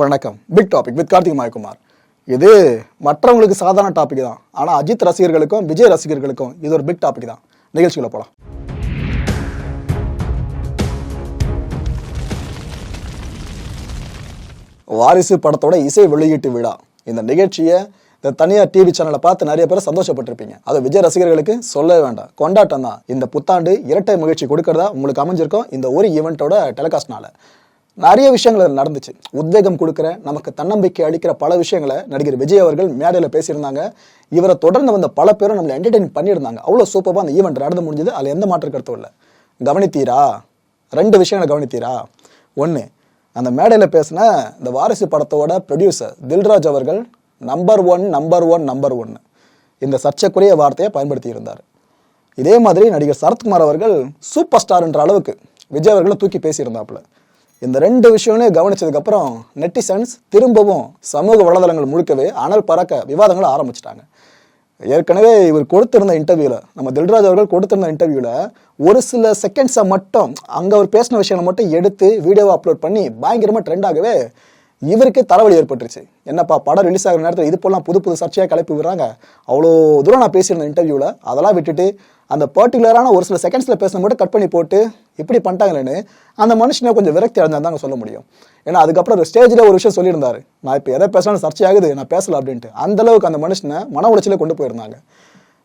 வணக்கம். Big topic with Karthik Mayakumar. இது மற்றவங்களுக்கு சாதாரண டாபிக் தான். ஆனால் அஜித் ரசிகர்களுக்கும் விஜய் ரசிகர்களுக்கும் இது ஒரு பிக் டாபிக் தான். நிகழ்ச்சிகளை போகலாம் வாரிசு படத்தோட இசை வெளியீட்டு விழா. இந்த நிகழ்ச்சியை இந்த தனியார் டிவி சேனலை பார்த்து நிறைய பேர் சந்தோஷப்பட்டிருப்பீங்க. அதை விஜய் ரசிகர்களுக்கு சொல்லவே வேண்டாம். கொண்டாட்டம் தான். இந்த புத்தாண்டு இரட்டை மகிழ்ச்சி கொடுக்கறதா உங்களுக்கு அமைஞ்சிருக்கும் இந்த ஒரு ஈவெண்ட்டோட டெலிகாஸ்ட்னால நிறைய விஷயங்கள் அதில் நடந்துச்சு. உத்வேகம் கொடுக்குற நமக்கு தன்னம்பிக்கை அளிக்கிற பல விஷயங்களை நடிகர் விஜய் அவர்கள் மேடையில் பேசியிருந்தாங்க. இவரை தொடர்ந்து வந்த பல பேரும் நம்மளை என்டர்டெயின் பண்ணியிருந்தாங்க. அவ்வளோ சூப்பராக அந்த ஈவெண்ட் நடந்து முடிஞ்சது. அதில் எந்த மாற்று கருத்தும் இல்லை. கவனித்தீரா? ரெண்டு விஷயங்களை கவனித்தீரா? ஒன்று அந்த மேடையில் பேசின இந்த வாரிசு படத்தோட ப்ரொடியூசர் தில்ராஜ் அவர்கள் number one number one number ஒன்று இந்த சர்ச்சைக்குரிய வார்த்தையை பயன்படுத்தி இருந்தார் இதே மாதிரி நடிகர் சரத்குமார் அவர்கள் சூப்பர் ஸ்டார்ன்ற அளவுக்கு விஜய் அவர்களை தூக்கி பேசியிருந்தாப்புல. இந்த ரெண்டு விஷயங்களையும் கவனிச்சதுக்கப்புறம் நெட்டிசன்ஸ் திரும்பவும் சமூக வலைதளங்கள் முழுக்கவே அனல் பறக்க விவாதங்களை ஆரம்பிச்சிட்டாங்க. ஏற்கனவே இவர் கொடுத்திருந்த இன்டர்வியூவில் நம்ம தில்ராஜ் அவர்கள் கொடுத்திருந்த இன்டர்வியூவில் ஒரு சில செகண்ட்ஸை மட்டும் அங்கே அவர் பேசின விஷயங்களை மட்டும் எடுத்து வீடியோவை அப்லோட் பண்ணி பயங்கரமாக ட்ரெண்ட் ஆகவே இவருக்கே தலைவலி ஏற்பட்டுருச்சு. என்னப்பா படம் ரிலீஸ் ஆகிற நேரத்தில் இது போலாம் புது புது சர்ச்சையாக கிளப்பி விடுறாங்க? அவ்வளோ தூரம் நான் பேசியிருந்தேன் இன்டர்வியூவில் அதெல்லாம் விட்டுட்டு அந்த பர்டிகுலரான ஒரு சில செகண்ட்ஸில் பேசின மட்டும் கட் பண்ணி போட்டு இப்படி பண்ணிட்டாங்களேன்னு அந்த மனுஷனை கொஞ்சம் விரக்தி அடைஞ்சால் தாங்க சொல்ல முடியும். ஏன்னா அதுக்கப்புறம் ஒரு ஸ்டேஜில் ஒரு விஷயம் சொல்லியிருந்தாரு. நான் இப்போ எதை பேசலாம்னு சர்ச்சையாகுது நான் பேசல அப்படின்ட்டு. அந்த அளவுக்கு அந்த மனுஷனை மன உளைச்சலே கொண்டு போயிருந்தாங்க.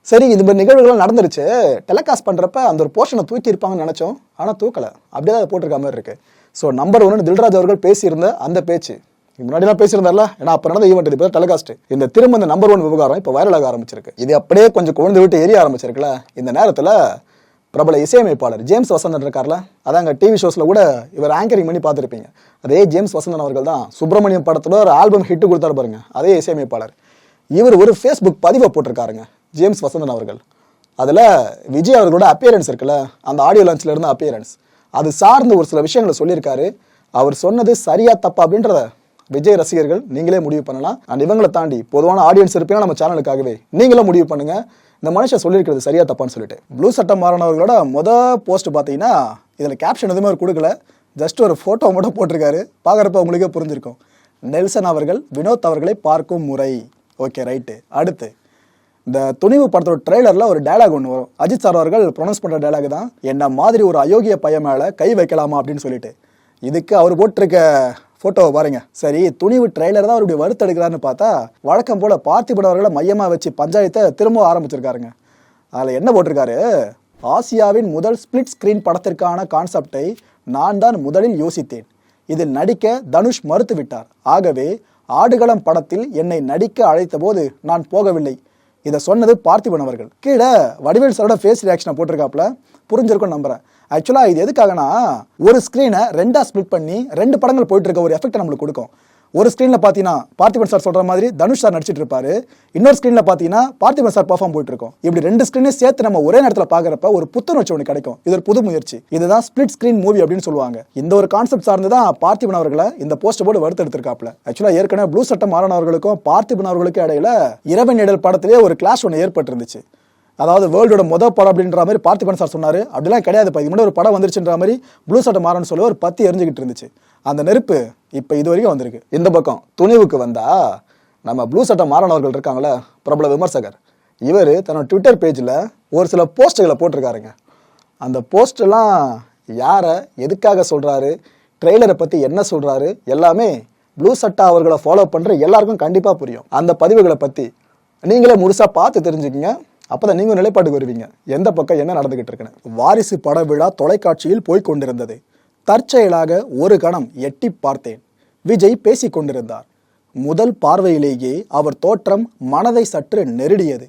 சரி இது மாதிரி நிகழ்வுகள் நடந்துருச்சு. டெலிகாஸ்ட் பண்ணுறப்ப அந்த ஒரு போர்ஷனை தூக்கி இருப்பாங்கன்னு நினச்சோம். ஆனால் தூக்கலை. அப்படியே தான் போட்டிருக்க மாதிரி இருக்குது ஸோ நம்பர் ஒன்று தில்ராஜ் அவர்கள் பேசியிருந்த அந்த பேச்சு. முன்னாடிலாம் பேசியிருந்தார்ல? ஏன்னா அப்போ நடந்த ஈவெண்ட் இது பேர் டெலிகாஸ்ட் இந்த திரும்ப இந்த நம்பர் ஒன் விவகாரம் இப்போ வைரலாக ஆரம்பிச்சிருக்கு. இது அப்படியே கொஞ்சம் குழந்தை விட்டு எரிய ஆரம்பிச்சிருக்குல்ல? இந்த நேரத்தில் பிரபல இசையமைப்பாளர் ஜேம்ஸ் வசந்தன் இருக்கார்ல? அதாங்க டிவி ஷோஸில் கூட இவர் ஆங்கரிங் பண்ணி பார்த்துருப்பீங்க. அதே ஜேம்ஸ் வசந்தன் அவர்கள் தான் சுப்பிரமணியம் படத்தில் ஒரு ஆல்பம் ஹிட் கொடுத்தாரு பாருங்க. அதே இசையமைப்பாளர். இவர் ஒரு ஃபேஸ்புக் பதிவை போட்டிருக்காருங்க ஜேம்ஸ் வசந்தன் அவர்கள். அதில் விஜய் அவர்களோட அப்பியரன்ஸ் இருக்குல்ல? அந்த ஆடியோ லான்ச்சில் இருந்த அப்பியரன்ஸ் அது சார்ந்து ஒரு சில விஷயங்களை சொல்லியிருக்காரு. அவர் சொன்னது சரியா தப்பா அப்படின்றத விஜய் ரசிகர்கள் நீங்களே முடிவு பண்ணலாம். அண்ட் இவங்களை தாண்டி பொதுவான ஆடியன்ஸ் இருப்பீங்க நம்ம சேனலுக்காகவே நீங்களும் முடிவு பண்ணுங்க. இந்த மனுஷன் சொல்லியிருக்கிறது சரியா தப்பான்னு சொல்லிட்டு. ப்ளூ சட்டம் மாறினவர்களோட முத போஸ்ட் பார்த்தீங்கன்னா இதில் கேப்ஷன் எதுவுமே அவர் கொடுக்கல. ஜஸ்ட் ஒரு ஃபோட்டோ மட்டும் போட்டிருக்காரு. பார்க்குறப்ப உங்களுக்கே புரிஞ்சிருக்கும். நெல்சன் அவர்கள் வினோத் அவர்களை பார்க்கும் முறை. ஓகே ரைட்டு அடுத்து இந்த துணிவு படத்தோட ட்ரெய்லரில் ஒரு டேலாக் ஒன்று வரும். அஜித் சார் அவர்கள் ப்ரொனவுன்ஸ் பண்ணுற டேலாக் தான் என்ன மாதிரி ஒரு அயோக்கிய பையன் மேலே கை வைக்கலாமா? அப்படின்னு சொல்லிட்டு. இதுக்கு அவர் போட்டிருக்க ஃபோட்டோவை பாருங்க. சரி துணிவு ட்ரெய்லர் தான் அவருடைய வறுத்தெடுக்கிறாருன்னு பார்த்தா வழக்கம் போல பார்த்திபன் அவர்களை மையமாக வச்சு பஞ்சாயத்தை திரும்ப ஆரம்பிச்சிருக்காருங்க. அதில் என்ன போட்டிருக்காரு? ஆசியாவின் முதல் ஸ்பிளிட் ஸ்கிரீன் படத்திற்கான கான்செப்டை நான் தான் முதலில் யோசித்தேன். இதில் நடிக்க தனுஷ் மறுத்துவிட்டார். ஆகவே ஆடுகளம் படத்தில் என்னை நடிக்க அழைத்தபோது நான் போகவில்லை. இதை சொன்னது பார்த்திபன் அவர்கள். கீழே வடிவேல் சாரோட ஃபேஸ் ரியாக்ஷனை போட்டிருக்காப்புல. புரிஞ்சிருக்கும் நம்புறேன். ஆக்சுவலாக இது எதுக்காகனா ஒரு ஸ்க்ரீனை ரெண்டா ஸ்பிளிட் பண்ணி ரெண்டு படங்கள் போயிட்டு இருக்க ஒரு எஃபெக்ட் நம்மளுக்கு கொடுக்கும். ஒரு ஸ்க்ரீனில் பார்த்தீங்கன்னா பார்த்திபன் சார் சொல்கிற மாதிரி தனுஷ் சார் நடிச்சிட்டு இருப்பாரு. இன்னொரு ஸ்க்ரீனில் பார்த்தீங்கன்னா பார்த்திபன் சார் பர்ஃபார்ம் போயிட்டு இருக்கும். இப்படி ரெண்டு ஸ்க்ரீனையும் சேர்த்து நம்ம ஒரே நேரத்தில் பார்க்குறப்ப ஒரு புத்துணர்ச்சி ஒன்று கிடைக்கும். இது ஒரு புது முயற்சி. இதுதான் ஸ்பிளிட் ஸ்க்ரீன் மூவி அப்படின்னு சொல்லுவாங்க. இந்த ஒரு கான்செப்ட் சார்ந்து தான் பார்த்திபன் அவர்களை இந்த போஸ்ட் போர்டு வறுத்தெடுத்திருக்காப்ல ஆக்சுவலாக ஏற்கனவே ப்ளூ சட்டம் மாறனவர்களுக்கும் பார்த்திபன் அவர்களுக்கும் இடையில இரவன் இடல் படத்திலே ஒரு கிளாஷ் ஒன்று ஏற்பட்டிருந்துச்சு. அதாவது வேர்ல்டோட மொதல் படம் அப்படின்ற மாதிரி பார்த்திபன் சார் சொன்னார். அப்படிலாம் கிடையாது இப்போ இது முன்னாடி ஒரு படம் வந்துருச்சுன்ற மாதிரி ப்ளூ சட்டை மாறன்னு சொல்லி ஒரு பத்தி எரிஞ்சுக்கிட்டு இருந்துச்சு. அந்த நெருப்பு இப்போ இது வரைக்கும் வந்திருக்கு. இந்த பக்கம் துணிவுக்கு வந்தா நம்ம ப்ளூ சட்டை மாறனவர்கள் இருக்காங்களே பிரபல விமர்சகர். இவர் தன்னோட ட்விட்டர் பேஜில் ஒரு சில போஸ்ட்டுகளை போட்டிருக்காருங்க. அந்த போஸ்டெல்லாம் யாரை எதுக்காக சொல்கிறாரு ட்ரெய்லரை பற்றி என்ன சொல்கிறாரு எல்லாமே ப்ளூ சட்டா அவர்களை ஃபாலோ பண்ணுற எல்லாருக்கும் கண்டிப்பாக புரியும். அந்த பதிவுகளை பற்றி நீங்களே முழுசாக பார்த்து தெரிஞ்சுக்கங்க. அப்பதான் நீங்க நிலைப்பாட்டுக்கு வருவீங்க. எந்த பக்கம் என்ன நடந்துக்கிட்டு இருக்குன்னு. வாரிசு பட விழா தொலைக்காட்சியில் போய்க் கொண்டிருந்தது. தற்செயலாக ஒரு கணம் எட்டி பார்த்தேன். விஜய் பேசிக் கொண்டிருந்தார். முதல் பார்வையிலேயே அவர் தோற்றம் மனதை சற்று நெருடியது.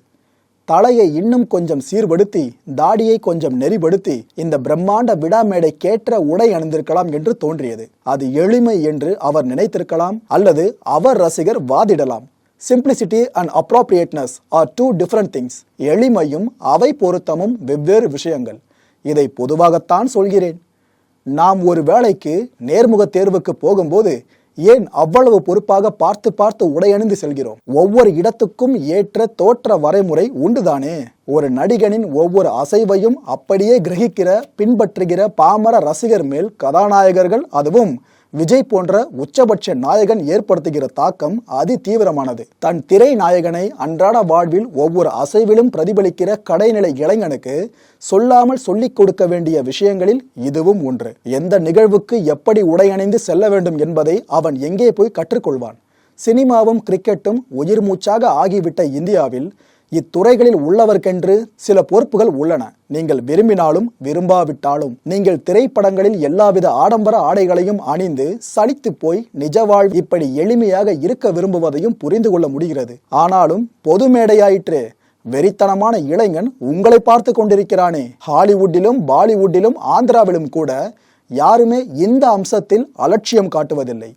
தலையை இன்னும் கொஞ்சம் சீர்படுத்தி தாடியை கொஞ்சம் நெறிப்படுத்தி இந்த பிரம்மாண்ட விடாமேடைக்கேற்ற உடை அணிந்திருக்கலாம் என்று தோன்றியது. அது எளிமை என்று அவர் நினைத்திருக்கலாம் அல்லது அவர் ரசிகர் வாதிடலாம். Simplicity and appropriateness are two different things எளிமையும் அவை பொருத்தமும் வெவ்வேறு விஷயங்கள். இதை பொதுவாகத்தான் சொல்கிறேன். நாம் ஒரு வேலைக்கு நேர்முக தேர்வுக்கு போகும்போது ஏன் அவ்வளவு பொறுப்பாக பார்த்து பார்த்து உடையணிந்து செல்கிறோம்? ஒவ்வொரு இடத்துக்கும் ஏற்ற தோற்ற வரைமுறை உண்டுதானே? ஒரு நடிகனின் ஒவ்வொரு அசைவையும் அப்படியே கிரகிக்கிற பின்பற்றுகிற பாமர ரசிகர் மேல் கதாநாயகர்கள் அதுவும். விஜய் போன்ற உச்சபட்ச நாயகன் ஏற்படுத்துகிற தாக்கம் அதி தீவிரமானது. தன் திரை நாயகனை அன்றாட வாழ்வில் ஒவ்வொரு அசைவிலும் பிரதிபலிக்கிற கடைநிலை இளைஞனுக்கு சொல்லாமல் சொல்லிக் கொடுக்க வேண்டிய விஷயங்களில் இதுவும் ஒன்று. எந்த நிகழ்வுக்கு எப்படி உடையணிந்து செல்ல வேண்டும் என்பதை அவன் எங்கே போய் கற்றுக்கொள்வான்? சினிமாவும் கிரிக்கெட்டும் உயிர் மூச்சாக ஆகிவிட்ட இந்தியாவில் இத்துறைகளில் உள்ளவர்க்கென்று சில பொறுப்புகள் உள்ளன. நீங்கள் விரும்பினாலும் விரும்பாவிட்டாலும் நீங்கள் திரைப்படங்களில் எல்லாவித ஆடம்பர ஆடைகளையும் அணிந்து சலித்து போய் நிஜ வாழ்வு இப்படி எளிமையாக இருக்க விரும்புவதையும் புரிந்து கொள்ள முடிகிறது. ஆனாலும் பொது மேடையாயிற்று வெறித்தனமான இளைஞன் உங்களை பார்த்து கொண்டிருக்கிறானே. ஹாலிவுட்டிலும் பாலிவுட்டிலும் ஆந்திராவிலும் கூட யாருமே இந்த அம்சத்தில் அலட்சியம் காட்டுவதில்லை.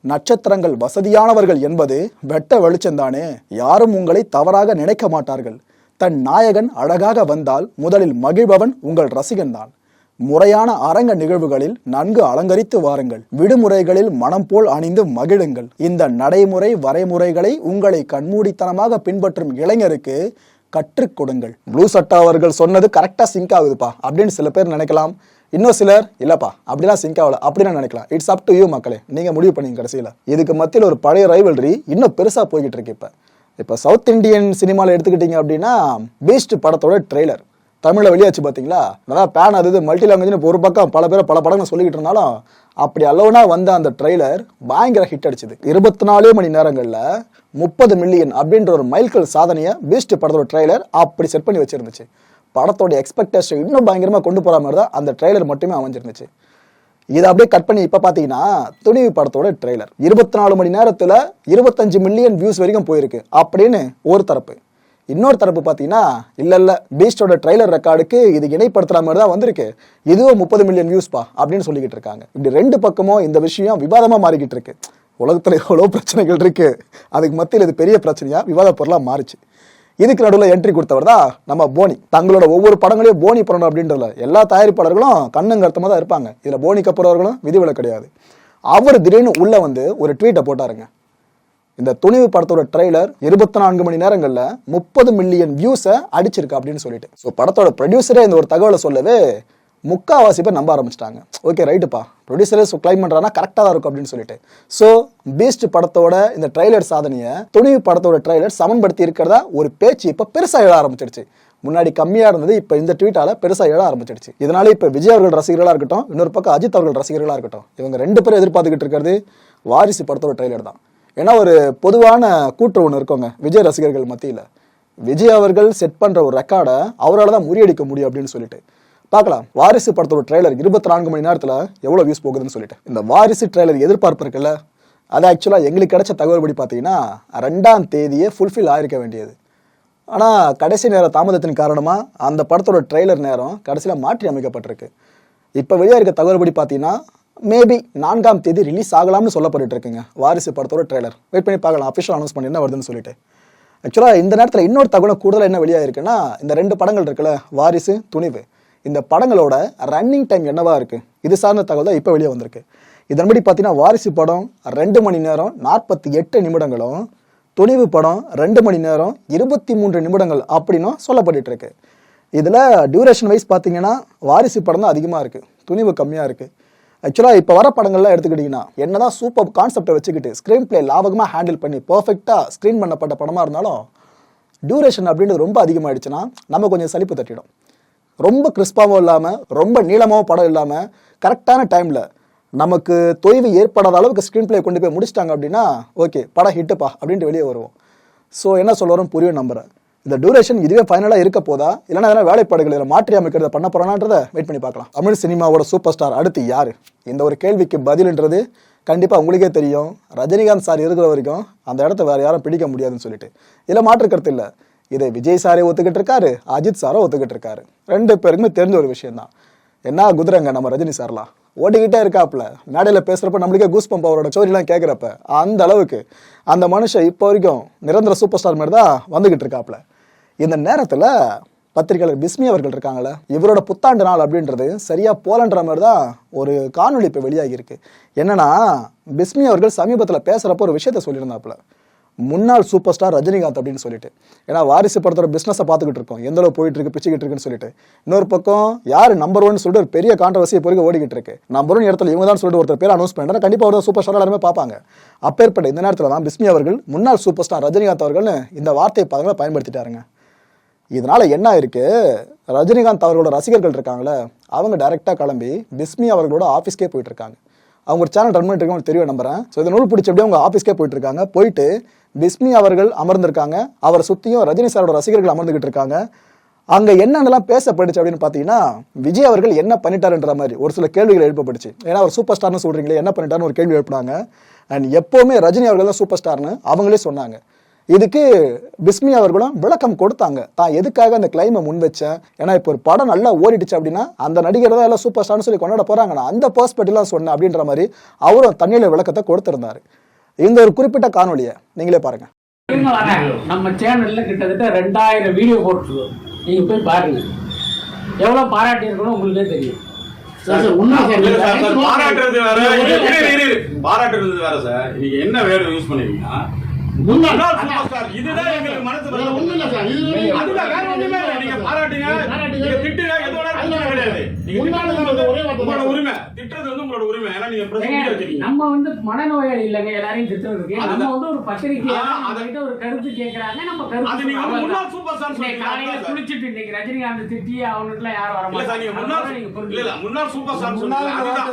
நட்சத்திரங்கள் வசதியானவர்கள் என்பது வெட்ட வெளிச்சம்தானே யாரும் உங்களை தவறாக நினைக்க மாட்டார்கள். தன் நாயகன் அழகாக வந்தால் முதலில் மகிழ்பவன் உங்கள் ரசிகன்தான் முறையான அரங்க நிகழ்வுகளில் நன்கு அலங்கரித்து வாருங்கள். விடுமுறைகளில் மனம் போல் அணிந்து மகிழுங்கள். இந்த நடைமுறை வரைமுறைகளை உங்களை கண்மூடித்தனமாக பின்பற்றும் இளைஞருக்கு கற்றுக் கொடுங்கள். ப்ளூ சட்டா அவர்கள் சொன்னது கரெக்டா சிங்க் ஆகுதுப்பா. அப்படின்னு சில பேர் நினைக்கலாம். இன்னும் சிலர் இல்லப்பா அப்படிலாம் சிங்க் ஆகல அப்படின்னு நினைக்கலாம். இட்ஸ் அப் டு யூ மக்களே. நீங்க முடிவு பண்ணீங்க கடைசியில். இதுக்கு மத்தியில் ஒரு பழைய ரைவல்ரி இன்னும் பெருசா போய்கிட்டு இருக்கு இப்போ. இப்போ சவுத் இந்தியன் சினிமாவில் எடுத்துக்கிட்டீங்க அப்படின்னா பீஸ்ட் படத்தோட ட்ரெய்லர் தமிழில் வெளியாச்சு பார்த்தீங்களா நல்லா பேன் அது இது மல்டி லாங்குவேஜ்னு ஒரு பக்கம் பல பேர் பல படங்கள் சொல்லிக்கிட்டு இருந்தாலும் அப்படி அளவுனா வந்த அந்த ட்ரெய்லர் பயங்கர ஹிட் அடிச்சுது. இருபத்தி நாலே மணி நேரங்களில் முப்பது மில்லியன் அப்படின்ற ஒரு மைல்கல் சாதனையை பீஸ்ட் படத்தோட ட்ரெய்லர் அப்படி செட் பண்ணி வச்சிருந்துச்சு. படத்தோட எக்ஸ்பெக்டேஷன் இன்னும் பயங்கரமாக கொண்டு போகிற மாதிரி தான் அந்த ட்ரெய்லர் மட்டுமே அமைஞ்சிருந்துச்சு. இதை அப்படியே கட் பண்ணி இப்போ பார்த்தீங்கன்னா துணிவு படத்தோட ட்ரெய்லர் இருபத்தி நாலு மணி நேரத்தில் இருபத்தஞ்சு மில்லியன் வியூஸ் வரைக்கும் போயிருக்கு. அப்படின்னு ஒரு தரப்பு. இன்னொரு தரப்பு பார்த்தீங்கன்னா இல்லை இல்லை பீஸ்டோட ட்ரெய்லர் ரெக்கார்டுக்கு இது இணைப்படுத்துகிற மாதிரி தான் வந்திருக்கு. இதுவும் முப்பது மில்லியன் வியூஸ்பா அப்படின்னு சொல்லிக்கிட்டு இருக்காங்க. இப்படி ரெண்டு பக்கமும் இந்த விஷயம் விவாதமாக மாறிக்கிட்டு இருக்கு. உலகத்தில் எவ்வளோ பிரச்சனைகள் இருக்கு. அதுக்கு மத்தியில் இது பெரிய பிரச்சனையாக விவாத பொருளாக மாறிச்சு. இதுக்கு நடுவில் என்ட்ரி கொடுத்தவர் தான் நம்ம போனி. தங்களோட ஒவ்வொரு படங்களையும் போனி பண்ணணும் அப்படின்றதுல எல்லா தயாரிப்பாளர்களும் கண்ணுங்கருத்தமாக தான் இருப்பாங்க. இதில் போனி கபூர் அவர்களும் விதிவிலக்கு கிடையாது. அவர் திடீர்னு உள்ளே வந்து ஒரு ட்வீட்டை போட்டாருங்க. இந்த துணிவு படத்தோட ட்ரெய்லர் இருபத்தி நான்கு மணி நேரங்களில் முப்பது மில்லியன் வியூஸை அடிச்சிருக்கு அப்படின்னு சொல்லிட்டு. ஸோ படத்தோட ப்ரொடியூசரே இந்த ஒரு தகவலை சொல்லவே முக்காவாசி பேர் நம்ப ஆரம்பிச்சிட்டாங்க. ஓகே ரைட்டுப்பா ப்ரொடியூசரே ஸோ கிளைம் பண்ணுறாங்கன்னா கரெக்டாக தான் இருக்கும் அப்படின்னு சொல்லிட்டு. ஸோ பீஸ்ட் படத்தோட இந்த ட்ரைலர் சாதனையை துணிவு படத்தோட ட்ரைலர் சமன்படுத்தி இருக்கிறதா ஒரு பேச்சு இப்போ பெருசாக எழ ஆரம்பிச்சிருச்சு முன்னாடி கம்மியாக இருந்தது இப்போ இந்த ட்வீட்டால் பெருசாக எழ ஆரம்பிச்சிருச்சு இதனால இப்போ விஜய் அவர்கள் ரசிகர்களாக இருக்கட்டும் இன்னொரு பக்கம் அஜித் அவர்கள் ரசிகர்களாக இருக்கட்டும் இவங்க ரெண்டு பேரும் எதிர்பார்த்துக்கிட்டு இருக்கிறது வாரிசு படத்தோட ட்ரைலர் தான். ஏன்னா ஒரு பொதுவான கூற்று ஒன்று இருக்கோங்க விஜய் ரசிகர்கள் மத்தியில். விஜய் அவர்கள் செட் பண்ணுற ஒரு ரெக்கார்டை அவரால் தான் முறியடிக்க முடியும் அப்படின்னு சொல்லிட்டு. பார்க்கலாம். வாரிசு படத்தோட ட்ரெய்லர் இருபத்தி நான்கு மணி நேரத்தில் எவ்வளோ வியூஸ் போகுதுன்னு சொல்லிட்டு. இந்த வாரிசு ட்ரெய்லர் எதிர்பார்ப்பு இருக்குல்ல அது ஆக்சுவலாக எங்களுக்கு கிடைச்ச தகவல்படி பார்த்தீங்கன்னா ரெண்டாம் தேதியே ஃபுல்ஃபில் ஆயிருக்க வேண்டியது. ஆனால் கடைசி நேர தாமதத்தின் காரணமாக அந்த படத்தோட ட்ரெய்லர் நேரம் கடைசியில் மாற்றி அமைக்கப்பட்டிருக்கு. இப்போ வெளியாக இருக்க தகவல்படி பார்த்தீங்கன்னா மேபி நான்காம் தேதி ரிலீஸ் ஆகலாம்னு சொல்லப்பட்டு இருக்குங்க வாரிசு படத்தோட ட்ரெய்லர் வெயிட் பண்ணி பார்க்கலாம் அஃபிஷியல் அனௌன்ஸ் பண்ணி என்ன வருதுன்னு சொல்லிட்டு. ஆக்சுவலாக இந்த நேரத்தில் இன்னொரு தகவல் கூடுதலாக என்ன வெளியாக இருக்குன்னா இந்த ரெண்டு படங்கள் இருக்குல்ல வாரிசு துணிவு. இந்த படங்களோட ரன்னிங் டைம் என்னவா இருக்கு? இது சார்ந்த தகவல் தான் இப்போ வெளியே வந்திருக்கு. இதன்படி பார்த்தீங்கன்னா வாரிசு படம் ரெண்டு மணி நேரம் நாற்பத்தி எட்டு நிமிடங்களும் துணிவு படம் ரெண்டு மணி நேரம் இருபத்தி மூன்று நிமிடங்கள் அப்படின்னும் சொல்லப்பட்டு இருக்கு. இதில் டியூரேஷன் வைஸ் பார்த்தீங்கன்னா வாரிசு படம் தான் அதிகமாக இருக்குது துணிவு கம்மியாக இருக்குது ஆக்சுவலாக இப்போ வர படங்கள்லாம் எடுத்துக்கிட்டிங்கன்னா என்னதான் சூப்பர் கான்செப்டை வச்சுக்கிட்டு ஸ்க்ரீன் பிளே லாபகமாக ஹேண்டில் பண்ணி பர்ஃபெக்டாக ஸ்க்ரீன் பண்ணப்பட்ட படமாக இருந்தாலும் டியூரேஷன் அப்படின்றது ரொம்ப அதிகமாகிடுச்சுன்னா நம்ம கொஞ்சம் சலிப்பு தட்டிடும். ரொம்ப கிறிஸ்பாவும் இல்லாமல் ரொம்ப நீளமாகவும் படம் இல்லாமல் கரெக்டான டைமில் நமக்கு தொய்வு ஏற்படாத அளவுக்கு ஸ்க்ரீன் பிளே கொண்டு போய் முடிச்சிட்டாங்க அப்படின்னா ஓகே படம் ஹிட்டுப்பா அப்படின்ட்டு வெளியே வருவோம். ஸோ என்ன சொல்லுறோம் புரியும் நம்புறேன். இந்த டியூரேஷன் இதுவே ஃபைனலாக இருக்க போதா இல்லைனா எதனா வேலைப்பாடுகள் இதில் மாற்றி அமைக்கிறத பண்ண போறானான்றத வெயிட் பண்ணி பார்க்கலாம். தமிழ் சினிமாவோட சூப்பர் ஸ்டார் அடுத்து யார்? இந்த ஒரு கேள்விக்கு பதில்ன்றது கண்டிப்பாக உங்களுக்கே தெரியும். ரஜினிகாந்த் சார் இருக்கிற வரைக்கும் அந்த இடத்த வேறு யாரும் பிடிக்க முடியாதுன்னு சொல்லிட்டு. இதில் மாற்று கருத்து இல்லை. இதை விஜய் சாரே ஒத்துக்கிட்டு இருக்காரு அஜித் சாரும் ஒத்துக்கிட்டு இருக்காரு ரெண்டு பேருக்குமே தெரிஞ்ச ஒரு விஷயம் தான் என்ன குதிரைங்க நம்ம ரஜினி சார்லாம்? ஓடிக்கிட்டே இருக்காப்புல. மேடையில் பேசுகிறப்ப நம்மளுக்கே கூஸ் பம்ப் அவரோட ஸ்டோரிலாம் கேட்குறப்ப அந்த அளவுக்கு அந்த மனுஷன் இப்போ வரைக்கும் நிரந்தர சூப்பர் ஸ்டார் மாதிரி தான் வந்துகிட்டு இருக்காப்புல இந்த நேரத்தில் பத்திரிகையாளர் பிஸ்மி அவர்கள் இருக்காங்களே இவரோட புத்தாண்டு நாள் அப்படின்றது சரியாக போலன்ற மாதிரி தான் ஒரு காணொளி இப்போ வெளியாகி இருக்கு என்னன்னா பிஸ்மி அவர்கள் சமீபத்தில் பேசுகிறப்ப ஒரு விஷயத்த சொல்லியிருந்தாப்புல. முன்னாள் சூப்பர் ஸ்டார் ரஜினிகாந்த் அப்படின்னு சொல்லிட்டு. ஏன்னா வாரிசு படத்தோட பிஸ்னஸை பார்த்துக்கிட்டு இருக்கோம். எந்த அளவு போயிட்டு இருக்கு பிச்சுக்கிட்டு இருக்குன்னு சொல்லிட்டு. இன்னொரு பக்கம் யார் நம்பர் ஒன் சொல்லிட்டு ஒரு பெரிய கான்ட்ரவர்சி இப்போ வரைக்கும் ஓடிக்கிட்டு இருக்கு. நம்பர் ஒன் இடத்துல இவங்க தான் சொல்லிட்டு ஒருத்தர் பேர் அனௌன்ஸ் பண்ணிட்டு கண்டிப்பாக ஒரு சூப்பர் ஸ்டார் எல்லாருமே பார்ப்பாங்க. அப்பேற்பட்ட இந்த நேரத்தில் தான் பிஸ்மி அவர்கள் முன்னாள் சூப்பர் ஸ்டார் ரஜினிகாந்த் அவர்கள்னு இந்த வார்த்தையை பதங்களை பயன்படுத்திட்டாருங்க. இதனால் என்ன இருக்கு ரஜினிகாந்த் அவர்களோட ரசிகர்கள் இருக்காங்களே அவங்க டைரெக்டாக கிளம்பி பிஸ்மி அவர்களோட ஆஃபீஸ்க்கே போயிட்டு இருக்காங்க. அவங்க ஒரு சேனல் ரன் பண்ணிட்டு இருக்காங்க தெரியும் நம்புறேன். ஸோ இந்த நூல் பிடிச்ச அப்படியே அவங்க ஆஃபீஸ்க்கே போயிட்டு இருக்காங்க. போயிட்டு விஸ்மி அவர்கள் அமர்ந்திருக்காங்க. அவரை சுற்றியும் ரஜினி சாரோட ரசிகர்கள் அமர்ந்துகிட்டு இருக்காங்க அங்க என்னென்னலாம் பேசப்பட்டுச்சு அப்படின்னு பார்த்தீங்கன்னா விஜய் அவர்கள் என்ன பண்ணிட்டாருன்ற மாதிரி ஒரு சில கேள்விகள் எழுப்பப்பட்டுச்சு. ஏன்னா அவர் சூப்பர் ஸ்டார்னு சொல்றீங்களே என்ன பண்ணிட்டாருன்னு ஒரு கேள்வி எழுப்பினாங்க. அண்ட் எப்போவுமே ரஜினி அவர்கள் தான் சூப்பர் ஸ்டார்னு அவங்களே சொன்னாங்க. இதுக்கு பிஸ்மி அவர்களும் விளக்கம் கொடுத்தாங்க. தான் எதுக்காக அந்த கிளைமை முன் வச்சேன் ஏன்னா இப்போ ஒரு படம் நல்லா ஓடிடுச்சு அப்படின்னா அந்த நடிகர் தான் எல்லாம் சூப்பர் ஸ்டார்னு சொல்லி கொண்டாட போறாங்க. நான் அந்த பர்ஸ்பெக்டிவ்லாம் சொன்னேன் அப்படின்ற மாதிரி அவரும் தண்ணியில விளக்கத்தை கொடுத்திருந்தாரு. இந்த ஒரு குறிப்பிட்ட காணொலியை நீங்களே பாருங்க. நம்ம சேனல்ல கிட்டத்தட்ட ரெண்டாயிரம் வீடியோ போட்டுருக்கோம். நீங்க போய் பாருங்க. எவ்வளவு பாராட்டி இருக்கணும் உங்களுக்கே தெரியும். பாராட்டுறது வேற. பாராட்டுறது வேற சார். நீங்க என்ன வேர்டு யூஸ் பண்ணுவீங்கன்னா முன்னாள் சூப்பர் ஸ்டார் இதுதான் எங்களுக்கு மனசு வேற ஒண்ணும் இல்ல சார். இது வந்து- அதுதான் வேற ஒண்ணுமே இல்லை. நீங்க பாராட்டுங்க. நீங்க திட்டுங்க. எது வேணாலும் பிரச்சனை கிடையாது. நீங்க முன்னாள் திட்டுறது உங்களோட. உரிமை. திட்டுறது வந்து உங்களோட உரிமை. ஏன்னா நீங்க ஏங்க, பிரச்சனை இருக்கீங்க நம்ம வந்து மனநோயாளி இல்லைங்க. எல்லாரையும் திட்டுறதுக்கு. நம்ம. வந்து ஒரு பத்திரிகையா ஆ, நம்ம அது- கிட்ட ஒரு கருத்து கேக்குறாங்க. நம்ம அது கருத்து நீங்க வந்து அவ்வளவுதான். முன்னாள் சூப்பர் ஸ்டார் சொல்றீங்க. காலையில. குளிச்சுட்டு இன்னைக்கு ரஜினிகாந்த் திட்டி அவனுக்குலாம் யாரும் வர மாட்டாங்க. நீங்க. முன்னாள் சூப்பர் ஸ்டார் அதுதான்.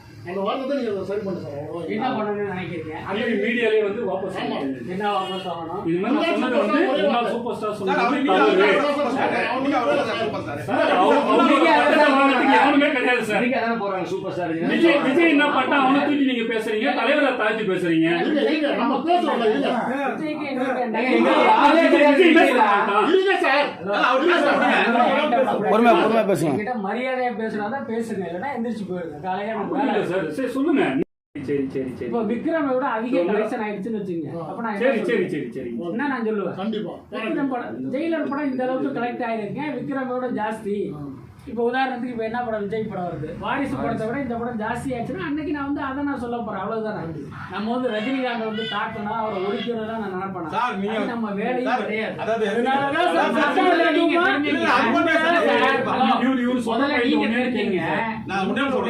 அந்த வார்த்தை நீங்க சரி பண்ணுங்க சார். என்ன பண்ணணும்னு நினைக்கிறீங்க? அன்னைக்கு மீடியாலயே வந்து வாபஸ். என்ன வாபஸ் ஆகணும் இது மாதிரி நான் சொன்னது வந்து முன்னாள் சூப்பர் ஸ்டார் சொன்னது நீங்க தவறு. அவர் நீங்க அவர் தான் சூப்பர் ஸ்டார். சார், அவங்க- அவங்க பக்கத்துல வர்றதுக்கு யாருமே கிடையாது சார். இன்னைக்கு அதான போறாங்க சூப்பர் ஸ்டார்? விஜய் விஜய் என்ன பண்ணா அவனை தூக்கி நீங்க பேசுறீங்க? தலைவரை தாழ்த்தி பேசுறீங்க? நம்ம. விஜய்க்கு என்ன? கிடையாது சார். அவர் பேசுறாங்க பொறுமையா, பொறுமையா பேசுங்க. மரியாதையா பேசுனாதான் பேசுங்க இல்லைன்னா எந்திரிச்சு போயிருங்க. காலையில எனக்கு சார் சரி சொல்லுங்க. சரி சரி சரி. இப்போ விக்ரமை விட அதிக கலெக்ஷன் ஆயிடுச்சுன்னு வச்சுங்க அப்ப நான் என்ன சரி சரி? சரி சரி. என்ன நான் சொல்லுவேன்? கண்டிப்பா. விக்ரம் படம் ஜெயிலர் படம் இந்த அளவுக்கு கலெக்ட் ஆயிருக்கேன். விக்ரமோட ஜாஸ்தி. இப்போ உதாரணத்துக்கு இப்போ என்ன படம் விஜய் படம் வருது? வாரிசு படத்தை விட இந்த படம் ஜாஸ்தி ஆச்சுன்னா அன்னைக்கு நான் வந்து அதை நான் சொல்ல போறேன். அவ்வளவுதானே. நம்ம வந்து ரஜினிகாந்த் வந்து தாக்கணும் அவரை ஒழிக்கணும் நான் நினைப்பேன். நீங்க- நம்ம வேலையும் கிடையாது. அதனாலதான்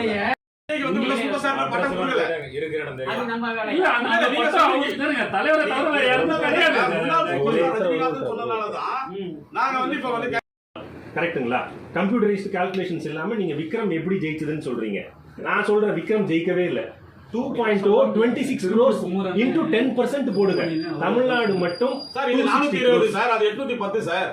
சார் நாங்க வந்து இப்ப வந்து கரெக்ட்டுங்களா? கம்ப்யூட்டரைஸ்டு கால்குலேஷன்ஸ் இல்லாம நீங்க விக்ரம் எப்படி ஜெயிச்சதுன்னு சொல்றீங்க. நான் சொல்றேன் விக்ரம் ஜெயிக்கவே இல்ல. Two point o twenty six crores into ten percent போடுங்க தமிழ்நாடு மட்டும் சார் இது நானூத்தி இருபது சார். அது எட்நூத்தி பத்து சார்.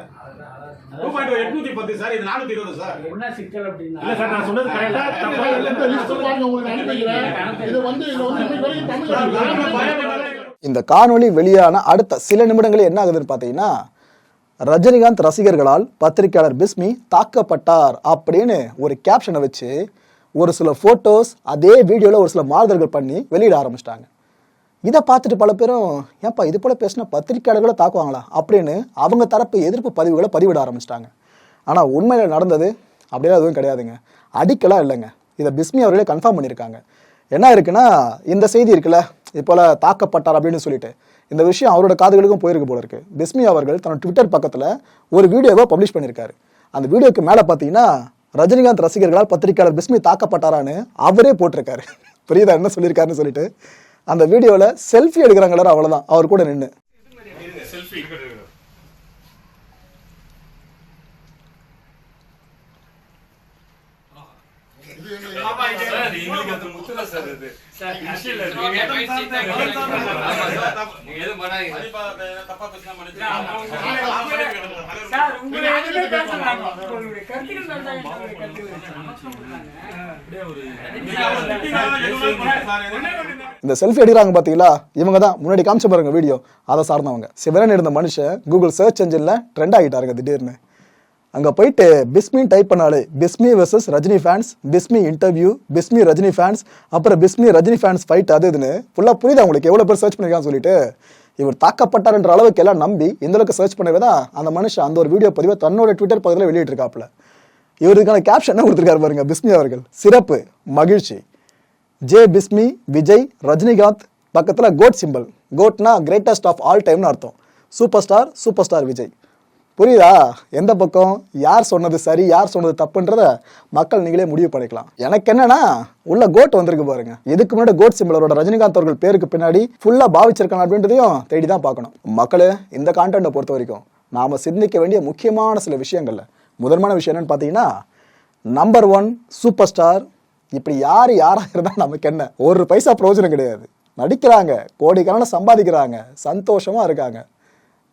டூ பாயிண்ட் எட்நூத்தி பத்து சார் இது நானூத்தி இருபது சார். என்ன சிக்கல் அப்படின்னா இல்ல சார் நான் சொன்னது கரெக்டா தப்பா இந்த லிஸ்ட் பாருங்க உங்களுக்கு அனுப்பி வைக்கிறேன். இது வந்து இதுல வந்து இன்னைக்கு வரைக்கும் தமிழ்ல இந்த காணொளி வெளியான அடுத்த சில நிமிடங்களே என்ன ஆகுதுன்னு பார்த்தீங்கன்னா ரஜினிகாந்த் ரசிகர்களால் பத்திரிக்கையாளர் பிஸ்மி தாக்கப்பட்டார் அப்படின்னு ஒரு கேப்ஷனை வச்சு ஒரு சில ஃபோட்டோஸ் அதே வீடியோவில் ஒரு சில மாறுதல்கள் பண்ணி வெளியிட ஆரம்பிச்சிட்டாங்க. இதை பார்த்துட்டு பல பேரும் ஏன்பா இது போல பேசினா பத்திரிக்கையாளர்களை தாக்குவாங்களா? அப்படின்னு அவங்க தரப்பு எதிர்ப்பு பதிவுகளை பதிவிட ஆரம்பிச்சிட்டாங்க. ஆனால் உண்மையில் நடந்தது அப்படியெல்லாம் எதுவும் கிடையாதுங்க. அடிக்கலாம் இல்லைங்க. இதை பிஸ்மி அவர்களே கன்ஃபார்ம் பண்ணியிருக்காங்க. என்ன இருக்குன்னா இந்த செய்தி இருக்குல்ல இது போல் தாக்கப்பட்டார் அப்படின்னு சொல்லிட்டு. இந்த விஷயம் அவரோட காதுகளுக்கும் போயிருக்கு போல இருக்கு. பிஸ்மி அவர்கள் தன்னோட ட்விட்டர் பக்கத்தில் ஒரு வீடியோவை பப்ளிஷ் பண்ணியிருக்காரு. அந்த வீடியோக்கு மேலே பார்த்தீங்கன்னா ரஜினிகாந்த் ரசிகர்களால் பத்திரிக்கையாளர் பிஸ்மி தாக்கப்பட்டாரான்னு அவரே போட்டிருக்காரு. புரியுதா என்ன சொல்லியிருக்காருன்னு சொல்லிட்டு. அந்த வீடியோவில் செல்ஃபி எடுக்கிறாங்களா அவ்வளோதான் அவர் கூட நின்று தப்பா இந்த செல்ஃபி எடுக்கிறாங்க பார்த்தீங்களா? இவங்க தான் முன்னாடி காமிச்ச பாருங்க வீடியோ அதை சார்ந்தவங்க. சிவரன் இருந்த மனுஷன் கூகுள் சர்ச் என்ஜினில் ட்ரெண்ட் ஆகிட்டாருங்க திடீர்னு. அங்கே போயிட்டு பிஸ்மின்னு டைப் பண்ணாலே Bismi versus Rajini fans Bismi interview Bismi Rajini fans அப்புறம் பிஸ்மி ரஜினி ஃபேன்ஸ் ஃபைட் அது இதுன்னு ஃபுல்லாக புரியுது உங்களுக்கு? எவ்வளோ பேர் சர்ச் பண்ணியிருக்கான்னு சொல்லிட்டு. இவர் தாக்கப்பட்டார் என்ற அளவுக்கு எல்லாம் நம்பி இந்த அளவுக்கு சர்ச் பண்ணவே தான் அந்த மனுஷன் அந்த ஒரு வீடியோ பதிவை தன்னோட ட்விட்டர் பதிவில் வெளியிட்டிருக்காப்புல. இவருக்கான கேப்ஷன் என்ன கொடுத்துருக்காரு பாருங்க பிஸ்மி அவர்கள். சிறப்பு மகிழ்ச்சி. ஜே பிஸ்மி விஜய் ரஜினிகாந்த் பக்கத்தில் கோட் சிம்பிள் கோட்னா கிரேட்டஸ்ட் ஆஃப் ஆல் டைம்னு அர்த்தம் super star super star Vijay. புரியுதா? எந்த பக்கம்? யார் சொன்னது சரி யார் சொன்னது தப்புன்றத மக்கள் நீங்களே முடிவு பண்ணிக்கலாம். எனக்கு என்னன்னா உள்ள கோட் வந்திருக்கு பாருங்க. இதுக்கு முன்னாடி கோட் சிம்பிளரோட ரஜினிகாந்த் அவர்கள் பேருக்கு பின்னாடி ஃபுல்லா பாவிச்சிருக்காங்க அப்படின்றதையும் தேடி தான் பார்க்கணும். மக்களே இந்த கான்டென்ட்டை பொறுத்த வரைக்கும் நாம சிந்திக்க வேண்டிய முக்கியமான சில விஷயங்கள்ல முதன்மான விஷயம் என்னன்னு பார்த்தீங்கன்னா நம்பர் ஒன் சூப்பர் ஸ்டார் இப்படி யார் யாராக இருந்தால் நமக்கு என்ன? ஒரு பைசா பிரயோஜனம் கிடையாது. நடிக்கிறாங்க கோடிக்கணக்கில் சம்பாதிக்கிறாங்க சந்தோஷமாக இருக்காங்க.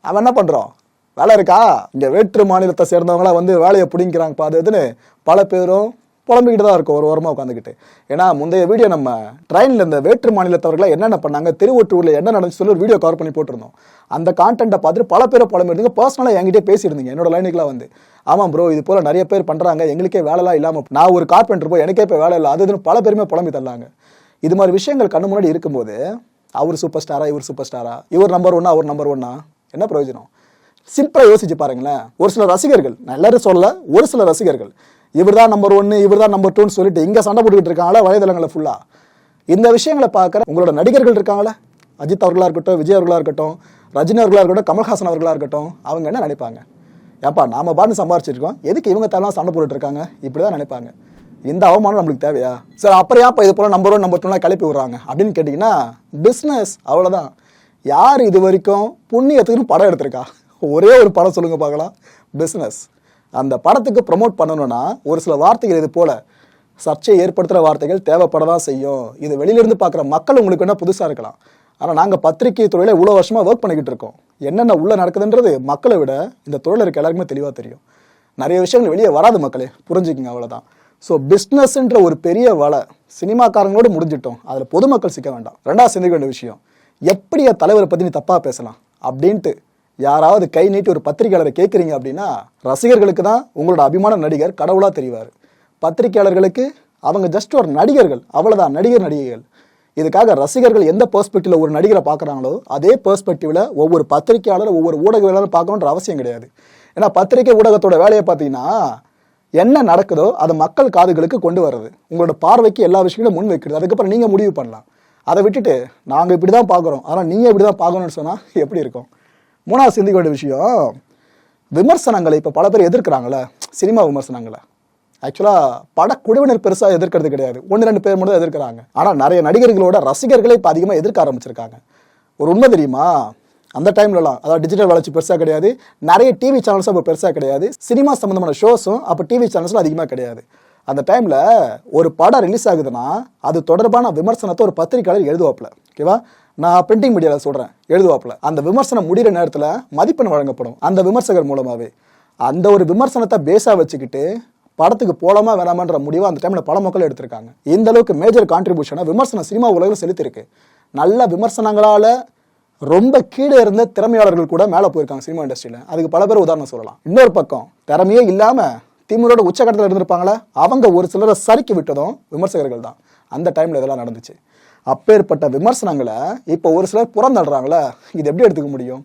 அவன் என்ன பண்ணுறோம் வேலை இருக்கா? இங்கே வேற்று மாநிலத்தை சேர்ந்தவங்களாம் வந்து வேலையை பிடிங்கிறாங்க பாது இதுன்னு பல பேரும் புலம்பிக்கிட்டு தான் இருக்கும் ஒரு ஓரமாக உட்காந்துக்கிட்டு ஏன்னா முந்தைய வீடியோ நம்ம ட்ரெயினில் இந்த வேற்று மாநிலத்தவர்களை என்னென்ன பண்ணாங்க திருவொற்றூரில் என்ன நடந்துச்சு சொல்லி ஒரு வீடியோ கவர் பண்ணி போட்டிருந்தோம். அந்த கான்டென்ட்டை பார்த்துட்டு பல பேரை புலம்பிருந்தீங்க பர்சனலாக என்கிட்டே பேசியிருந்தீங்க என்னோட லைனுக்குலாம் வந்து. ஆமாம் ப்ரோ இது போல் நிறைய பேர் பண்ணுறாங்க எங்களுக்கே வேலைலாம் இல்லாமல் நான் ஒரு கார்பெண்டர் போய் எனக்கே இப்போ வேலை இல்லை. அது இதுன்னு பல பேருமே புலம்பி தள்ளாங்க. இது மாதிரி விஷயங்கள் கண்ணு முன்னாடி இருக்கும்போது அவர் சூப்பர் ஸ்டாரா இவர் சூப்பர் ஸ்டாரா இவர் நம்பர் ஒன்னா அவர் நம்பர் ஒன்னா என்ன பிரயோஜனம்? சிம்பிளாக யோசிச்சு பாருங்களேன். ஒரு சில ரசிகர்கள் நான் எல்லாரும் சொல்ல ஒரு சில ரசிகர்கள் இவர் தான் நம்பர் ஒன்று இவர் தான் நம்பர் டூன்னு சொல்லிட்டு இங்கே சண்டை போட்டுக்கிட்டு இருக்காங்களா வலைதளங்களை ஃபுல்லாக இந்த விஷயங்களை பார்க்குற உங்களோட நடிகர்கள் இருக்காங்களா? அஜித் அவர்களாக இருக்கட்டும் விஜய் அவர்களாக இருக்கட்டும் ரஜினி அவர்களாக இருக்கட்டும் கமல்ஹாசன் அவர்களாக இருக்கட்டும் அவங்க என்ன நினைப்பாங்க? ஏப்பா நாம பாட்டு சம்பாரிச்சிருக்கோம். எதுக்கு இவங்க தரலாம் சண்டை போட்டுட்டு இருக்காங்க? இப்படிதான் நினைப்பாங்க. இந்த அவமானம் நம்மளுக்கு தேவையா? சார் அப்புறம் ஏன்ப்பா இது போல் நம்பர் ஒன் நம்பர் டூலாம் கிளப்பி விடுறாங்க? அப்படின்னு கேட்டிங்கன்னா பிஸ்னஸ் அவ்வளோதான் யார் இது வரைக்கும் புண்ணியத்துக்குன்னு படம் எடுத்திருக்கா? ஒரே ஒரு படம் சொல்லுங்க பார்க்கலாம். பிஸ்னஸ் அந்த படத்துக்கு ப்ரமோட் பண்ணணும்னா ஒரு சில வார்த்தைகள் இது போல. சர்ச்சையை ஏற்படுத்துகிற வார்த்தைகள் தேவைப்பட தான் செய்யும். இது வெளியிலிருந்து பார்க்குற மக்கள் உங்களுக்கு என்ன புதுசாக இருக்கலாம். ஆனால் நாங்கள் பத்திரிகை துறையில் இவ்வளோ வருஷமாக ஒர்க் பண்ணிக்கிட்டு இருக்கோம். என்னென்ன உள்ளே நடக்குதுன்றது மக்களை விட இந்த தொழில் இருக்க எல்லாருக்குமே தெளிவாக தெரியும். நிறைய விஷயங்கள் வெளியே வராது மக்களே. புரிஞ்சுக்கிங்க அவ்வளோதான் ஸோ பிஸ்னஸ்ன்ற ஒரு பெரிய வலை சினிமாக்காரங்களோடு முடிஞ்சிட்டோம். அதில் பொதுமக்கள் சிக்க வேண்டாம். ரெண்டாவது சிந்திக்க வேண்டிய விஷயம். எப்படி என் தலைவரை பற்றி நீ தப்பாக பேசலாம்? அப்படின்ட்டு யாராவது கை நீட்டி ஒரு பத்திரிகையாளரை கேட்குறீங்க அப்படின்னா ரசிகர்களுக்கு தான் உங்களோட அபிமான நடிகர் கடவுளாக தெரிவார். பத்திரிகையாளர்களுக்கு அவங்க ஜஸ்ட் ஒரு நடிகர்கள் அவ்வளோதான் நடிகர் நடிகைகள். இதுக்காக ரசிகர்கள் எந்த பெர்ஸ்பெக்டிவ்ல ஒரு நடிகரை பார்க்குறாங்களோ அதே பெர்ஸ்பெக்டிவ்ல ஒவ்வொரு பத்திரிகையாளர் ஒவ்வொரு ஊடகவியலாளர் பார்க்கணுன்ற அவசியம் கிடையாது. ஏன்னா பத்திரிகை ஊடகத்தோட வேலையை பார்த்தீங்கன்னா என்ன நடக்குதோ அதை மக்கள் காதுகளுக்கு கொண்டு வர்றது. உங்களோட பார்வைக்கு எல்லா விஷயங்களும் முன் வைக்கிறது. அதுக்கப்புறம் நீங்கள் முடிவு பண்ணலாம். அதை விட்டுட்டு நாங்கள் இப்படி தான் பார்க்குறோம். ஆனால் நீங்கள் இப்படி தான் பார்க்கணும்னு சொன்னால் எப்படி இருக்கும்? மூணாவது சிந்திக்க வேண்டிய விஷயம் விமர்சனங்களை இப்போ பல பேர் எதிர்க்கிறாங்களே சினிமா விமர்சனங்களை. ஆக்சுவலாக படக்குழுவினர் பெருசாக எதிர்க்கிறது கிடையாது. ஒன்று ரெண்டு பேர் மட்டும் தான் எதிர்க்கிறாங்க. ஆனால் நிறைய நடிகர்களோட ரசிகர்களே இப்போ அதிகமாக எதிர்க்க ஆரம்பிச்சிருக்காங்க. ஒரு உண்மை தெரியுமா? அந்த டைம்லலாம் அதாவது டிஜிட்டல் வளர்ச்சி பெருசாக கிடையாது. நிறைய டிவி சேனல்ஸும் அப்போ பெருசாக கிடையாது. சினிமா சம்மந்தமான ஷோஸும் அப்போ டிவி சேனல்ஸும் அதிகமாக கிடையாது. அந்த டைமில் ஒரு படம் ரிலீஸ் ஆகுதுன்னா அது தொடர்பான விமர்சனத்தை ஒரு பத்திரிக்கையாளர் எழுதுவாப்பில். ஓகேவா நான் பிரிண்டிங் மீடியாவில் சொல்கிறேன் எழுதுவாப்புல. அந்த விமர்சனம் முடிகிற நேரத்தில் மதிப்பெண் வழங்கப்படும். அந்த விமர்சகர் மூலமாகவே அந்த ஒரு விமர்சனத்தை பேஸாக வச்சுக்கிட்டு படத்துக்கு போலாமா வேணாமான்ற முடிவை அந்த டைமில் பல மக்கள் எடுத்திருக்காங்க. இந்த அளவுக்கு மேஜர் கான்ட்ரிபியூஷனை விமர்சனம் சினிமா உலகில் செலுத்திருக்கு நல்ல விமர்சனங்களால் ரொம்ப கீழே இருந்த திறமையாளர்கள் கூட மேலே போயிருக்காங்க சினிமா இண்டஸ்ட்ரியில் அதுக்கு பல பேர் உதாரணம் சொல்லலாம். இன்னொரு பக்கம் திறமையே இல்லாமல் திமுறோட உச்சகட்டத்தில் இருந்திருப்பாங்களே அவங்க ஒரு சிலரை சறுக்கி விட்டதும் விமர்சகர்கள் தான். அந்த டைமில் இதெல்லாம் நடந்துச்சு. அப்பேற்பட்ட விமர்சனங்களை இப்போ ஒரு சிலர் புறந்தடுறாங்களே இது எப்படி எடுத்துக்க முடியும்?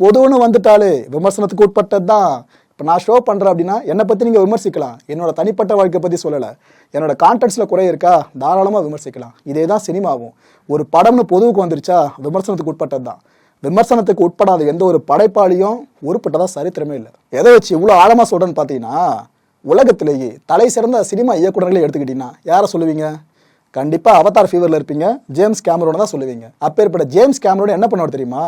பொதுன்னு வந்துட்டாலே விமர்சனத்துக்கு உட்பட்டது தான் இப்போ நான் ஷோ பண்ணுறேன் அப்படின்னா என்னை பற்றி நீங்கள் விமர்சிக்கலாம். என்னோட தனிப்பட்ட வாழ்க்கை பற்றி சொல்லலை. என்னோட கான்டென்ட்ஸில் குறை இருக்கா? தாராளமாக விமர்சிக்கலாம். இதே தான் சினிமாவும். ஒரு படம்னு பொதுவுக்கு வந்துருச்சா விமர்சனத்துக்கு உட்பட்டது தான் விமர்சனத்துக்கு உட்படாத எந்த ஒரு படைப்பாளியும் உருப்பட்டதாக சரித்திரமே இல்லை. எதை வச்சு இவ்வளோ ஆழமாக சொல்கிறேன்னு பார்த்தீங்கன்னா உலகத்திலேயே தலை சிறந்த சினிமா இயக்குநர்களை எடுத்துக்கிட்டீங்கன்னா யாரை சொல்லுவீங்க? கண்டிப்பாக அவதார் ஃபீவரில் இருப்பீங்க. ஜேம்ஸ் கேமரோட தான் சொல்லுவீங்க. அப்பேற்பட்ட ஜேம்ஸ் கேமரோட என்ன பண்ணுவார் தெரியுமா?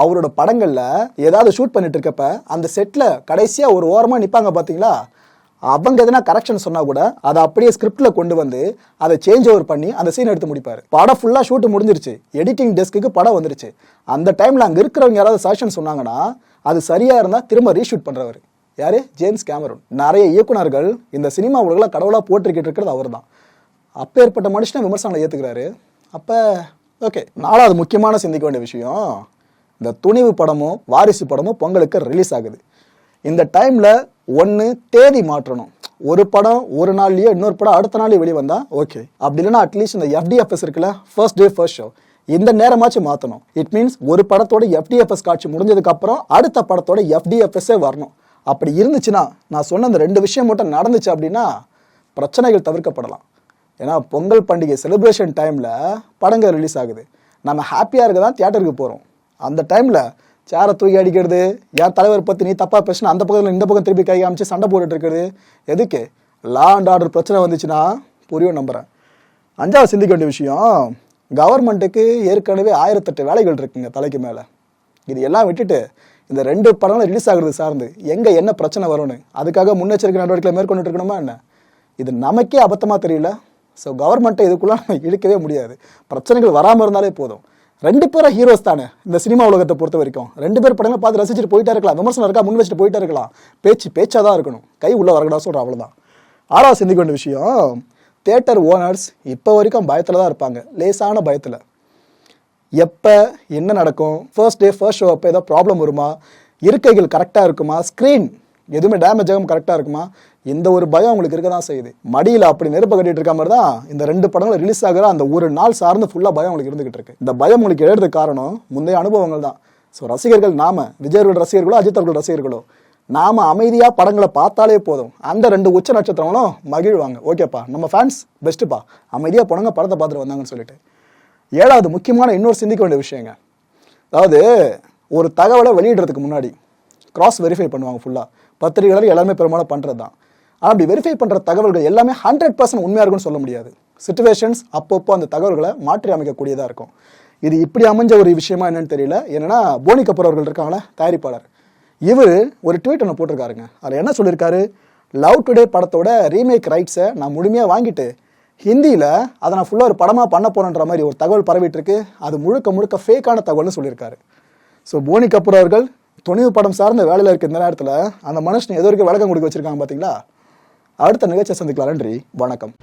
அவரோட படங்களில் ஏதாவது ஷூட் பண்ணிட்டு இருக்கப்ப அந்த செட்டில் கடைசியாக ஒரு ஓரமாக நிற்பாங்க பார்த்தீங்களா அவங்க எதனா கரெக்ஷன் சொன்னால் கூட அதை அப்படியே ஸ்கிரிப்டில் கொண்டு வந்து அதை சேஞ்ச் ஓவர் பண்ணி அந்த சீன் எடுத்து முடிப்பார். படம் ஃபுல்லாக ஷூட் முடிஞ்சிருச்சு. எடிட்டிங் டெஸ்க்கு படம் வந்துருச்சு. அந்த டைமில் அங்கே இருக்கிறவங்க யாராவது சஜஷன் சொன்னாங்கன்னா அது சரியாக இருந்தால் திரும்ப ரீஷூட் பண்ணுறவர் யாரு? ஜேம்ஸ் கேமரூன் நிறைய இயக்குனர்கள் இந்த சினிமா உலகில் கடவுளாக போட்டிருக்கிட்டு இருக்கிறது அவர் தான் அப்பேற்பட்ட மனுஷனை விமர்சனங்களை ஏற்றுக்கிறாரு அப்போ ஓகே நாலாவது முக்கியமான சிந்திக்க வேண்டிய விஷயம் இந்த துணிவு படமும் வாரிசு படமும் பொங்கலுக்கு ரிலீஸ் ஆகுது. இந்த டைமில் ஒன்று தேதி மாற்றணும். ஒரு படம் ஒரு நாள்லேயோ இன்னொரு படம் அடுத்த நாள் வெளியே வந்தால் ஓகே அப்படி இல்லைன்னா அட்லீஸ்ட் இந்த எஃப்டிஎஃப்எஸ் இருக்குல்ல ஃபர்ஸ்ட் டே ஃபர்ஸ்ட் ஷோ இந்த நேரமாச்சும் மாற்றணும் இட் மீன்ஸ் ஒரு படத்தோட எஃப்டிஎஃப்எஸ் காட்சி முடிஞ்சதுக்கப்புறம் அடுத்த படத்தோட எஃப்டிஎஃப்எஸ்ஸே வரணும். அப்படி இருந்துச்சுன்னா நான் சொன்ன அந்த ரெண்டு விஷயம் மட்டும் நடந்துச்சு அப்படின்னா பிரச்சனைகள் தவிர்க்கப்படலாம். ஏன்னா பொங்கல் பண்டிகை செலிப்ரேஷன் டைமில் படங்கள் ரிலீஸ் ஆகுது. நம்ம ஹாப்பியாக இருக்க தான் தியேட்டருக்கு போகிறோம் அந்த டைமில் சேரை தூக்கி அடிக்கிறது யார் தலைவர் பற்றி நீ தப்பாக பேசினா அந்த பக்கத்தில் இந்த பக்கம் திருப்பி கை காமிச்சு சண்டை போட்டுட்டு இருக்கிறது எதுக்கு? லா அண்ட் ஆர்டர் பிரச்சனை வந்துச்சுன்னா புரியும் நம்புகிறேன் அஞ்சாவது சிந்திக்க வேண்டிய விஷயம் கவர்மெண்ட்டுக்கு ஏற்கனவே ஆயிரத்தெட்டு வேலைகள் இருக்குங்க தலைக்கு மேலே. இது எல்லாம் விட்டுட்டு இந்த ரெண்டு படங்களும் ரிலீஸ் ஆகுறது சார்ந்து எங்கே என்ன பிரச்சனை வரும்னு அதுக்காக முன்னெச்சரிக்கை நடவடிக்கைகளை மேற்கொண்டு இருக்கணுமா என்ன? இது நமக்கே அபத்தமாக தெரியல. ஸோ கவர்மெண்ட்டை இதுக்குள்ளே நம்ம இழுக்கவே முடியாது. பிரச்சனைகள் வராமல் இருந்தாலே போதும். ரெண்டு பேரும் ஹீரோஸ் தானே. இந்த சினிமா உலகத்தை பொறுத்த வரைக்கும். ரெண்டு பேர் படங்களை பார்த்து ரசிச்சுட்டு போயிட்டே இருக்கலாம். விமர்சனம் இருக்கா? முன் வச்சுட்டு போயிட்டே இருக்கலாம். பேச்சு பேச்சாக தான் இருக்கணும். கை உள்ள வரக்கூடா சொல்கிற அவ்வளோதான் ஆறாவது சிந்திக்க வேண்டிய விஷயம் தேட்டர் ஓனர்ஸ் இப்போ வரைக்கும் பயத்தில் தான் இருப்பாங்க. லேசான பயத்தில். எப்போ என்ன நடக்கும்? ஃபர்ஸ்ட் டே ஃபர்ஸ்ட் ஷோ அப்போ ஏதோ ப்ராப்ளம் வருமா? இருக்கைகள் கரெக்டாக இருக்குமா? ஸ்க்ரீன் எதுவுமே டேமேஜ் ஆகும் கரெக்டாக இருக்குமா? இந்த ஒரு பயம் உங்களுக்கு இருக்க தான் செய்யுது. மடியில் அப்படி நெருப்பு கட்டிட்டு இருக்க மாதிரி தான் இந்த ரெண்டு படங்கள் ரிலீஸ் ஆகிற அந்த ஒரு நாள் சார்ந்து ஃபுல்லாக பயம் உங்களுக்கு இருந்துகிட்டு இருக்கு. இந்த பயம் உங்களுக்கு எழுறதுக்கு காரணம் முந்தைய அனுபவங்கள் தான். ஸோ ரசிகர்கள் நாம விஜயர்கள் ரசிகர்களோ அஜித் அவர்கள் ரசிகர்களோ நாம அமைதியாக படங்களை பார்த்தாலே போதும். அந்த ரெண்டு உச்ச நட்சத்திரங்களும் மகிழ்வாங்க. ஓகேப்பா நம்ம ஃபேன்ஸ் பெஸ்ட்டுப்பா அமைதியாக போனவங்க படத்தை பார்த்துட்டு வந்தாங்கன்னு சொல்லிட்டு. ஏழாவது முக்கியமான இன்னொரு சிந்திக்க வேண்டிய விஷயங்க. அதாவது ஒரு தகவலை வெளியிடுறதுக்கு முன்னாடி கிராஸ் வெரிஃபை பண்ணுவாங்க ஃபுல்லாக பத்திரிகையாளர் எல்லாமே பெரும்பாலும் பண்ணுறது தான் ஆனால் அப்படி வெரிஃபை பண்ணுற தகவல்கள் எல்லாமே ஹண்ட்ரட் பர்சன்ட் உண்மையாக இருக்கும்னு சொல்ல முடியாது. சுச்சுவேஷன்ஸ் அப்பப்போ அந்த தகவல்களை மாற்றி அமைக்கக்கூடியதாக இருக்கும். இது இப்படி அமைஞ்ச ஒரு விஷயமா என்னன்னு தெரியல. என்னன்னா போனி கபூர் அவர்கள் இருக்காங்களே தயாரிப்பாளர். இவர் ஒரு ட்வீட் ஒன்று போட்டிருக்காருங்க. அதில் என்ன சொல்லியிருக்காரு? லவ் டுடே படத்தோட ரீமேக் ரைட்ஸை நான் முழுமையாக வாங்கிட்டு ஹிந்தியில் அதை நான் ஃபுல்லாக ஒரு படமாக பண்ண போறேன்ற மாதிரி ஒரு தகவல் பரவிட்டு இருக்கு. அது முழுக்க முழுக்க ஃபேக்கான தகவல்னு சொல்லியிருக்காரு. ஸோ போனி கபூர் அவர்கள் துணிவு படம் சார்ந்த வேலையில் இருக்க இந்த நேரத்தில் அந்த மனுஷன் எது வரைக்கும் விளக்கம் கொடுக்க வச்சிருக்காங்க பார்த்தீங்களா அடுத்த நிகழ்ச்சியை சந்திக்கலாம் நன்றி. வணக்கம்.